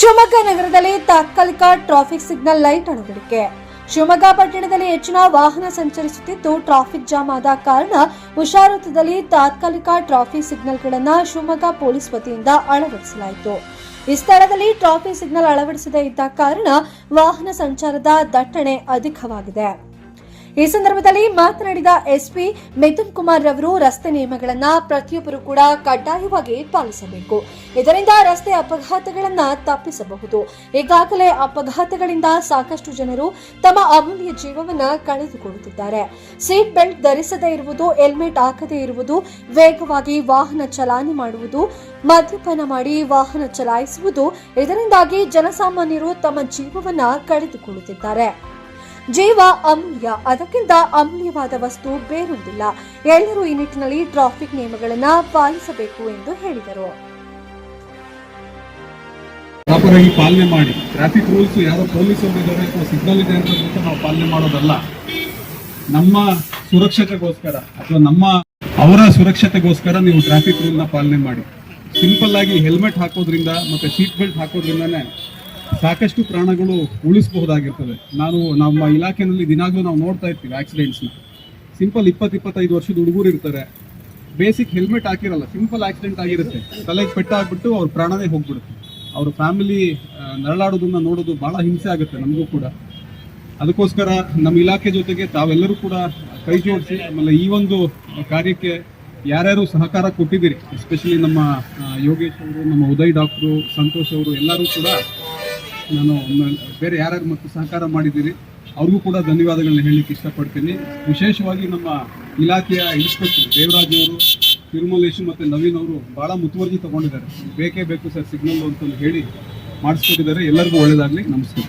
ಶಿವಮೊಗ್ಗ ನಗರದಲ್ಲಿ ತಾತ್ಕಾಲಿಕ traffic signal light ಅಳವಡಿಕೆ. ಶಿವಮೊಗ್ಗ ಪಟ್ಟಣದಲ್ಲಿ ಹೆಚ್ಚಿನ ವಾಹನ ಸಂಚರಿಸುತ್ತಿದ್ದು ಟ್ರಾಫಿಕ್ ಜಾಮ್ ಆದ ಕಾರಣ ಹುಷಾರುತದಲ್ಲಿ ತಾತ್ಕಾಲಿಕ ಟ್ರಾಫಿಕ್ ಸಿಗ್ನಲ್ಗಳನ್ನು ಶಿವಮೊಗ್ಗ ಪೊಲೀಸ್ ವತಿಯಿಂದ ಅಳವಡಿಸಲಾಯಿತು. ಈ ಸ್ಥಳದಲ್ಲಿ ಟ್ರಾಫಿಕ್ ಸಿಗ್ನಲ್ ಅಳವಡಿಸದೇ ಇದ್ದ ಕಾರಣ ವಾಹನ ಸಂಚಾರದ ದಟ್ಟಣೆ ಅಧಿಕವಾಗಿದೆ. ಈ ಸಂದರ್ಭದಲ್ಲಿ ಮಾತನಾಡಿದ ಎಸ್ಪಿ ಮಿಥುನ್ ಕುಮಾರ್ ರವರು ರಸ್ತೆ ನಿಯಮಗಳನ್ನ ಪ್ರತಿಯೊಬ್ಬರು ಕೂಡ ಕಡ್ಡಾಯವಾಗಿ ಪಾಲಿಸಬೇಕು. ಇದರಿಂದ ರಸ್ತೆ ಅಪಘಾತಗಳನ್ನ ತಪ್ಪಿಸಬಹುದು. ಈಗಾಗಲೇ ಅಪಘಾತಗಳಿಂದ ಸಾಕಷ್ಟು ಜನರು ತಮ್ಮ ಅಮೂಲ್ಯ ಜೀವವನ್ನ ಕಳೆದುಕೊಳ್ಳುತ್ತಿದ್ದಾರೆ. ಸೀಟ್ ಬೆಲ್ಟ್ ಧರಿಸದೇ ಇರುವುದು, ಹೆಲ್ಮೆಟ್ ಹಾಕದೇ ಇರುವುದು, ವೇಗವಾಗಿ ವಾಹನ ಚಲಾವಣೆ ಮಾಡುವುದು, ಮದ್ಯಪಾನ ಮಾಡಿ ವಾಹನ ಚಲಾಯಿಸುವುದು, ಇದರಿಂದಾಗಿ ಜನಸಾಮಾನ್ಯರು ತಮ್ಮ ಜೀವವನ್ನ ಕಳೆದುಕೊಳ್ಳುತ್ತಿದ್ದಾರೆ. ಜೀವ ಅಮೂಲ್ಯ ಅದಕ್ಕಿಂತ ಅಮೂಲ್ಯವಾದ ವಸ್ತು ಬೇರೊಂದಿಲ್ಲ ಎಲ್ಲರೂ ಈ ನಿಟ್ಟಿನಲ್ಲಿ ಟ್ರಾಫಿಕ್ ನಿಯಮಗಳನ್ನು ಪಾಲಿಸಬೇಕು ಎಂದು ಹೇಳಿದರು. ಪ್ರಾಪರ್ ಆಗಿ ಪಾಲನೆ ಮಾಡಿ. ಟ್ರಾಫಿಕ್ ರೂಲ್ಸ್ ಯಾರೋ ಪೊಲೀಸ್ ಇದ್ದಾರೆ ಅಥವಾ ಸಿಗ್ನಲ್ ಇದೆ ಅಂತ ನಾವು ಪಾಲನೆ ಮಾಡೋದಲ್ಲ. ನಮ್ಮ ಸುರಕ್ಷತೆಗೋಸ್ಕರ ಅಥವಾ ನಮ್ಮ ಅವರ ಸುರಕ್ಷತೆಗೋಸ್ಕರ ನೀವು ಟ್ರಾಫಿಕ್ ರೂಲ್ನ ಪಾಲನೆ ಮಾಡಿ. ಸಿಂಪಲ್ ಆಗಿ ಹೆಲ್ಮೆಟ್ ಹಾಕೋದ್ರಿಂದ ಮತ್ತೆ ಸೀಟ್ ಬೆಲ್ಟ್ ಹಾಕೋದ್ರಿಂದನೇ ಸಾಕಷ್ಟು ಪ್ರಾಣಗಳು ಉಳಿಸಬಹುದಾಗಿರ್ತದೆ ನಾನು ನಮ್ಮ ಇಲಾಖೆಯಲ್ಲಿ ದಿನಾಗಲೂ ನಾವು ನೋಡ್ತಾ ಇರ್ತೀವಿ ಆಕ್ಸಿಡೆಂಟ್ಸ್ನ ಸಿಂಪಲ್ ಇಪ್ಪತ್ತು ಇಪ್ಪತ್ತೈದು ವರ್ಷದ ಹುಡುಗರು ಇರ್ತಾರೆ. ಬೇಸಿಕ್ ಹೆಲ್ಮೆಟ್ ಹಾಕಿರಲ್ಲ ಸಿಂಪಲ್ ಆಕ್ಸಿಡೆಂಟ್ ಆಗಿರುತ್ತೆ. ತಲೆಗೆ ಪೆಟ್ಟಾಗ್ಬಿಟ್ಟು ಅವ್ರ ಪ್ರಾಣವೇ ಹೋಗ್ಬಿಡುತ್ತೆ. ಅವ್ರ ಫ್ಯಾಮಿಲಿ ನರಳಾಡೋದನ್ನ ನೋಡೋದು ಭಾಳ ಹಿಂಸೆ ಆಗುತ್ತೆ ನಮಗೂ ಕೂಡ. ಅದಕ್ಕೋಸ್ಕರ ನಮ್ಮ ಇಲಾಖೆ ಜೊತೆಗೆ ತಾವೆಲ್ಲರೂ ಕೂಡ ಕೈ ಜೋಡಿಸಿ, ಆಮೇಲೆ ಈ ಒಂದು ಕಾರ್ಯಕ್ಕೆ ಯಾರ್ಯಾರು ಸಹಕಾರ ಕೊಟ್ಟಿದ್ದೀರಿ ಎಸ್ಪೆಷಲಿ ನಮ್ಮ ಯೋಗೇಶ್ ಅವರು, ನಮ್ಮ ಉದಯ್ ಡಾಕ್ಟ್ರು, ಸಂತೋಷ್ ಅವರು ಎಲ್ಲರೂ ಕೂಡ ನಾನು ಬೇರೆ ಯಾರ್ಯಾರು ಮತ್ತು ಸಹಕಾರ ಮಾಡಿದ್ದೀರಿ, ಅವ್ರಿಗೂ ಕೂಡ ಧನ್ಯವಾದಗಳನ್ನ ಹೇಳಲಿಕ್ಕೆ ಇಷ್ಟಪಡ್ತೀನಿ. ವಿಶೇಷವಾಗಿ ನಮ್ಮ ಇಲಾಖೆಯ ಇನ್ಸ್ಪೆಕ್ಟರ್ ದೇವರಾಜ್ ಅವರು ತಿರುಮಲೇಶ್ ಮತ್ತು ನವೀನ್ ಅವರು ಭಾಳ ಮುತುವರ್ಜಿ ತಗೊಂಡಿದ್ದಾರೆ. ಬೇಕೇ ಬೇಕು ಸರ್ ಸಿಗ್ನಲ್ ಅಂತಂದು ಹೇಳಿ ಮಾಡಿಸ್ಕೊಟ್ಟಿದ್ದಾರೆ. ಎಲ್ಲರಿಗೂ ಒಳ್ಳೆಯದಾಗಲಿ ನಮಸ್ಕಾರ.